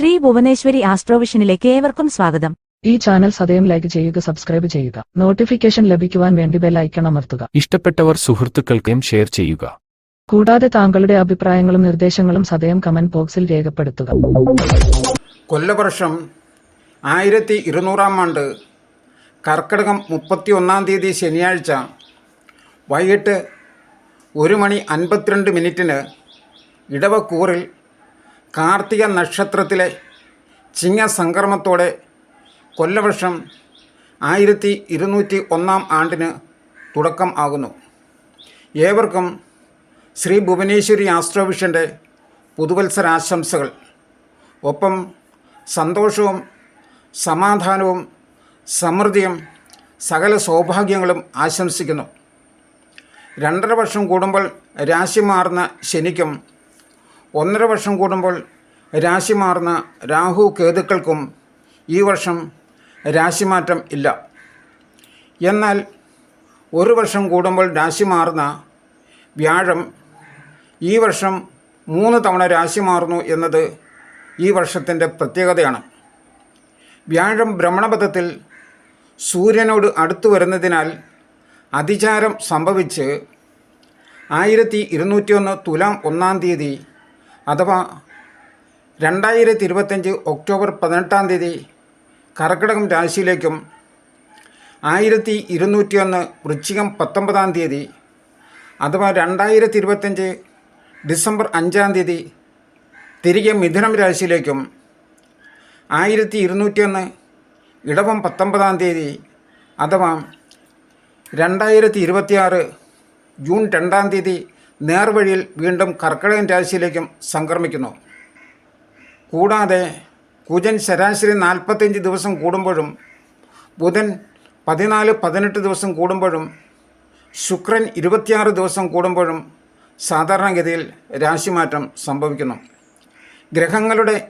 ശ്രീ ഭുവനേശ്വരി ആസ്ട്രോവിഷനിലേക്ക് ഏവർക്കും സ്വാഗതം. ഈ ചാനൽ സദയം ലൈക്ക് ചെയ്യുക സബ്സ്ക്രൈബ് ചെയ്യുക. നോട്ടിഫിക്കേഷൻ ലഭിക്കുവാൻ വേണ്ടി ബെൽ ഐക്കൺ അമർത്തുക. ഇഷ്ടപ്പെട്ടവർ സുഹൃത്തുക്കൾക്കും ഷെയർ ചെയ്യുക. കൂടാതെ താങ്കളുടെ അഭിപ്രായങ്ങളും നിർദ്ദേശങ്ങളും സദയം കമന്റ് ബോക്സിൽ രേഖപ്പെടുത്തുക. കൊല്ലവർഷം ആയിരത്തി ഇരുന്നൂറാം ആണ്ട് കർക്കിടകം മുപ്പത്തി ഒന്നാം തീയതി ശനിയാഴ്ച വൈകിട്ട് ഒരു മണി അൻപത്തിരണ്ട് മിനിറ്റിന് ഇടവക്കൂറിൽ കാർത്തിക നക്ഷത്രത്തിലെ ചിങ്ങസംക്രമത്തോടെ കൊല്ലവർഷം ആയിരത്തി ഇരുന്നൂറ്റി ഒന്നാം ആണ്ടിന് തുടക്കം ആകുന്നു. ഏവർക്കും ശ്രീ ഭുവനേശ്വരി ആസ്ട്രോവിഷന്റെ പുതുവത്സരാശംസകൾ. ഒപ്പം സന്തോഷവും സമാധാനവും സമൃദ്ധിയും സകല സൗഭാഗ്യങ്ങളും ആശംസിക്കുന്നു. രണ്ടര വർഷം കൂടുമ്പോൾ രാശി മാറുന്ന ശനിക്കും ഒന്നര വർഷം കൂടുമ്പോൾ രാശി മാറുന്ന രാഹു കേതുക്കൾക്കും ഈ വർഷം രാശിമാറ്റം ഇല്ല. എന്നാൽ ഒരു വർഷം കൂടുമ്പോൾ രാശി മാറുന്ന വ്യാഴം ഈ വർഷം മൂന്ന് തവണ രാശി മാറുന്നു എന്നത് ഈ വർഷത്തിന്റെ പ്രത്യേകതയാണ്. വ്യാഴം ഭ്രമണപഥത്തിൽ സൂര്യനോട് അടുത്തു വരുന്നതിനാൽ അതിചാരം സംഭവിച്ച് ആയിരത്തി ഇരുന്നൂറ്റിയൊന്ന് തുലാം ഒന്നാം തീയതി അഥവാ രണ്ടായിരത്തി ഇരുപത്തഞ്ച് ഒക്ടോബർ പതിനെട്ടാം തീയതി കർക്കിടകം രാശിയിലേക്കും ആയിരത്തി ഇരുന്നൂറ്റിയൊന്ന് വൃശ്ചികം പത്തൊമ്പതാം തീയതി അഥവാ രണ്ടായിരത്തി ഇരുപത്തഞ്ച് ഡിസംബർ അഞ്ചാം തീയതി തിരികെ മിഥുനം രാശിയിലേക്കും ആയിരത്തി ഇരുന്നൂറ്റിയൊന്ന് ഇടവം പത്തൊമ്പതാം തീയതി അഥവാ രണ്ടായിരത്തി ഇരുപത്തിയാറ് ജൂൺ രണ്ടാം തീയതി നേർവഴിയിൽ വീണ്ടും കർക്കിടകൻ രാശിയിലേക്കും സംക്രമിക്കുന്നു. കൂടാതെ കുജൻ ശരാശരി നാൽപ്പത്തിയഞ്ച് ദിവസം കൂടുമ്പോഴും ബുധൻ പതിനാല് പതിനെട്ട് ദിവസം കൂടുമ്പോഴും ശുക്രൻ ഇരുപത്തിയാറ് ദിവസം കൂടുമ്പോഴും സാധാരണഗതിയിൽ രാശിമാറ്റം സംഭവിക്കുന്നു. ഗ്രഹങ്ങളുടെ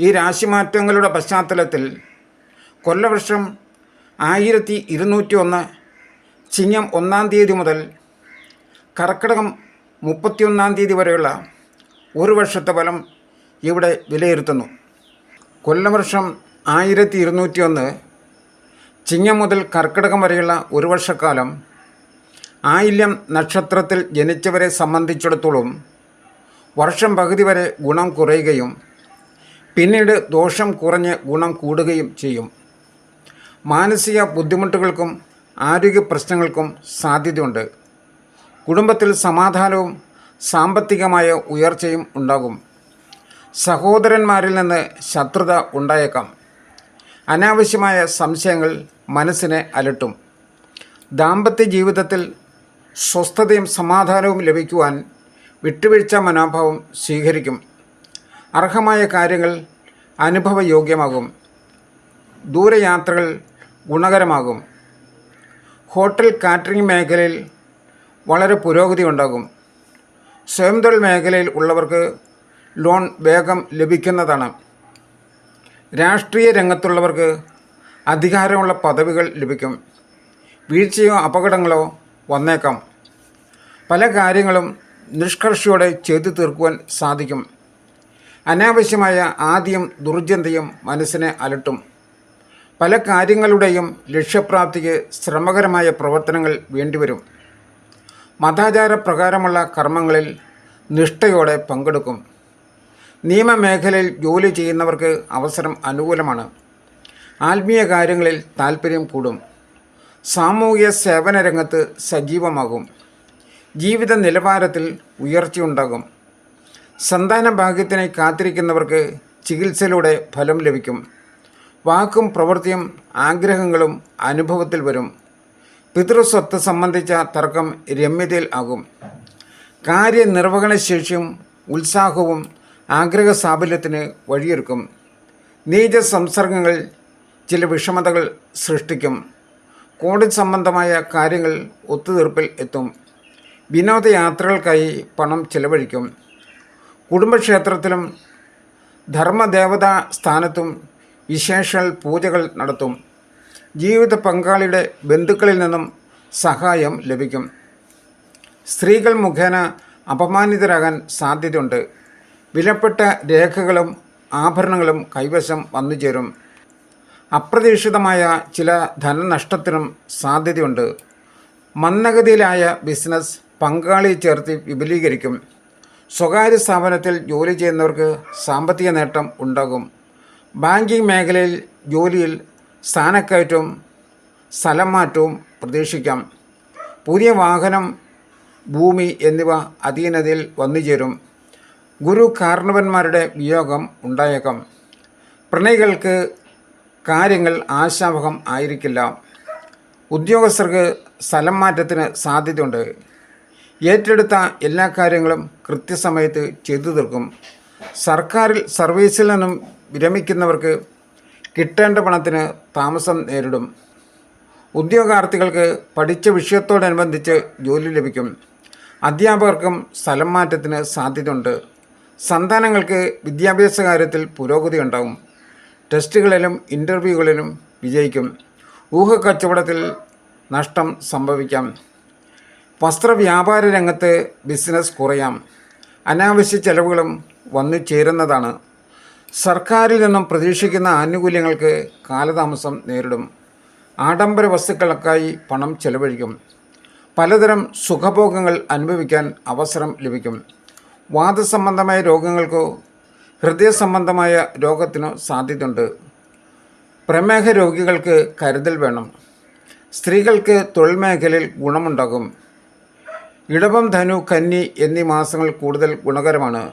ഈ രാശിമാറ്റങ്ങളുടെ പശ്ചാത്തലത്തിൽ കൊല്ലവർഷം ആയിരത്തി ഇരുന്നൂറ്റി ഒന്ന് ചിങ്ങം ഒന്നാം തീയതി മുതൽ കർക്കിടകം മുപ്പത്തിയൊന്നാം തീയതി വരെയുള്ള ഒരു വർഷത്തെ ഫലം ഇവിടെ വിലയിരുത്തുന്നു. കൊല്ലവർഷം ആയിരത്തി ഇരുന്നൂറ്റി ഒന്ന് ചിങ്ങം മുതൽ കർക്കിടകം വരെയുള്ള ഒരു വർഷക്കാലം ആയില്യം നക്ഷത്രത്തിൽ ജനിച്ചവരെ സംബന്ധിച്ചിടത്തോളം വർഷം പകുതി വരെ ഗുണം കുറയുകയും പിന്നീട് ദോഷം കുറഞ്ഞ് ഗുണം കൂടുകയും ചെയ്യും. മാനസിക ബുദ്ധിമുട്ടുകൾക്കും ആരോഗ്യ പ്രശ്നങ്ങൾക്കും സാധ്യതയുണ്ട്. കുടുംബത്തിൽ സമാധാനവും സാമ്പത്തികമായ ഉയർച്ചയും ഉണ്ടാകും. സഹോദരന്മാരിൽ നിന്ന് ശത്രുത ഉണ്ടായേക്കാം. അനാവശ്യമായ സംശയങ്ങൾ മനസ്സിനെ അലട്ടും. ദാമ്പത്യ ജീവിതത്തിൽ സ്വസ്ഥതയും സമാധാനവും ലഭിക്കുവാൻ വിട്ടുവീഴ്ച മനോഭാവം സ്വീകരിക്കും. അർഹമായ കാര്യങ്ങൾ അനുഭവയോഗ്യമാകും. ദൂരയാത്രകൾ ഗുണകരമാകും. ഹോട്ടൽ കാറ്ററിംഗ് മേഖലയിൽ വളരെ പുരോഗതി ഉണ്ടാകും. സ്വയം തൊഴിൽ മേഖലയിൽ ഉള്ളവർക്ക് ലോൺ വേഗം ലഭിക്കുന്നതാണ്. രാഷ്ട്രീയ രംഗത്തുള്ളവർക്ക് അധികാരമുള്ള പദവികൾ ലഭിക്കും. വീഴ്ചയോ അപകടങ്ങളോ വന്നേക്കാം. പല കാര്യങ്ങളും നിഷ്കർഷയോടെ ചെയ്തു തീർക്കുവാൻ സാധിക്കും. അനാവശ്യമായ ആദ്യം ദുർജന്തയും മനസ്സിനെ അലട്ടും. പല കാര്യങ്ങളുടെയും ലക്ഷ്യപ്രാപ്തിക്ക് ശ്രമകരമായ പ്രവർത്തനങ്ങൾ വേണ്ടിവരും. മതാചാര പ്രകാരമുള്ള കർമ്മങ്ങളിൽ നിഷ്ഠയോടെ പങ്കെടുക്കും. നിയമമേഖലയിൽ ജോലി ചെയ്യുന്നവർക്ക് അവസരം അനുകൂലമാണ്. ആത്മീയ കാര്യങ്ങളിൽ താൽപ്പര്യം കൂടും. സാമൂഹിക സേവന രംഗത്ത് സജീവമാകും. ജീവിത നിലവാരത്തിൽ ഉയർച്ചയുണ്ടാകും. സന്താന ഭാഗ്യത്തിനായി കാത്തിരിക്കുന്നവർക്ക് ചികിത്സയിലൂടെ ഫലം ലഭിക്കും. വാക്കും പ്രവൃത്തിയും ആഗ്രഹങ്ങളും അനുഭവത്തിൽ വരും. പിതൃസ്വത്ത് സംബന്ധിച്ച തർക്കം രമ്യതയിൽ ആകും. കാര്യനിർവഹണശേഷിയും ഉത്സാഹവും ആഗ്രഹ സാഫല്യത്തിന് വഴിയൊരുക്കും. നീച സംസർഗങ്ങൾ ചില വിഷമതകൾ സൃഷ്ടിക്കും. കോടതി സംബന്ധമായ കാര്യങ്ങൾ ഒത്തുതീർപ്പിൽ എത്തും. വിനോദയാത്രകൾക്കായി പണം ചിലവഴിക്കും. കുടുംബക്ഷേത്രത്തിലും ധർമ്മദേവതാ സ്ഥാനത്തും വിശേഷ പൂജകൾ നടത്തും. ജീവിത പങ്കാളിയുടെ ബന്ധുക്കളിൽ നിന്നും സഹായം ലഭിക്കും. സ്ത്രീകൾ മുഖേന അപമാനിതരാകാൻ സാധ്യതയുണ്ട്. വിലപ്പെട്ട രേഖകളും ആഭരണങ്ങളും കൈവശം വന്നു ചേരും. അപ്രതീക്ഷിതമായ ചില ധനനഷ്ടത്തിനും സാധ്യതയുണ്ട്. മന്ദഗതിയിലായ ബിസിനസ് പങ്കാളിയെ ചേർത്ത് വിപുലീകരിക്കും. സ്വകാര്യ സ്ഥാപനത്തിൽ ജോലി ചെയ്യുന്നവർക്ക് സാമ്പത്തിക നേട്ടം ഉണ്ടാകും. ബാങ്കിംഗ് മേഖലയിൽ ജോലിയിൽ സ്ഥാനക്കയറ്റവും സ്ഥലം മാറ്റവും പ്രതീക്ഷിക്കാം. പുതിയ വാഹനം ഭൂമി എന്നിവ അധീനതയിൽ വന്നുചേരും. ഗുരു കാരണവന്മാരുടെ വിയോഗം ഉണ്ടായേക്കാം. പ്രണയികൾക്ക് കാര്യങ്ങൾ ആശാവഹം ആയിരിക്കില്ല. ഉദ്യോഗസ്ഥർക്ക് സ്ഥലം മാറ്റത്തിന് സാധ്യതയുണ്ട്. ഏറ്റെടുത്ത എല്ലാ കാര്യങ്ങളും കൃത്യസമയത്ത് ചെയ്തു തീർക്കും. സർക്കാരിൽ സർവീസിൽ നിന്നും വിരമിക്കുന്നവർക്ക് കിട്ടേണ്ട പണത്തിന് താമസം നേരിടും. ഉദ്യോഗാർത്ഥികൾക്ക് പഠിച്ച വിഷയത്തോടനുബന്ധിച്ച് ജോലി ലഭിക്കും. അധ്യാപകർക്കും സ്ഥലം മാറ്റത്തിന് സാധ്യതയുണ്ട്. സന്താനങ്ങൾക്ക് വിദ്യാഭ്യാസ കാര്യത്തിൽ പുരോഗതി ഉണ്ടാകും ടെസ്റ്റുകളിലും ഇന്റർവ്യൂകളിലും വിജയിക്കും. ഊഹക്കച്ചവടത്തിൽ നഷ്ടം സംഭവിക്കാം. വസ്ത്രവ്യാപാര രംഗത്ത് ബിസിനസ് കുറയാം. അനാവശ്യ ചെലവുകളും വന്നു ചേരുന്നതാണ് സർക്കാരിൽ നിന്നും പ്രതീക്ഷിക്കുന്ന ആനുകൂല്യങ്ങൾക്ക് കാലതാമസം നേരിടും. ആഡംബര വസ്തുക്കൾക്കായി പണം ചെലവഴിക്കും. പലതരം സുഖഭോഗങ്ങൾ അനുഭവിക്കാൻ അവസരം ലഭിക്കും. വാദസംബന്ധമായ രോഗങ്ങൾക്കോ ഹൃദയ സംബന്ധമായ രോഗത്തിനോ സാധ്യതയുണ്ട്. പ്രമേഹ രോഗികൾക്ക് കരുതൽ വേണം. സ്ത്രീകൾക്ക് തൊഴിൽ മേഖലയിൽ ഗുണമുണ്ടാകും. ഇടവം ധനു കന്നി എന്നീ മാസങ്ങൾ കൂടുതൽ ഗുണകരമാണ്.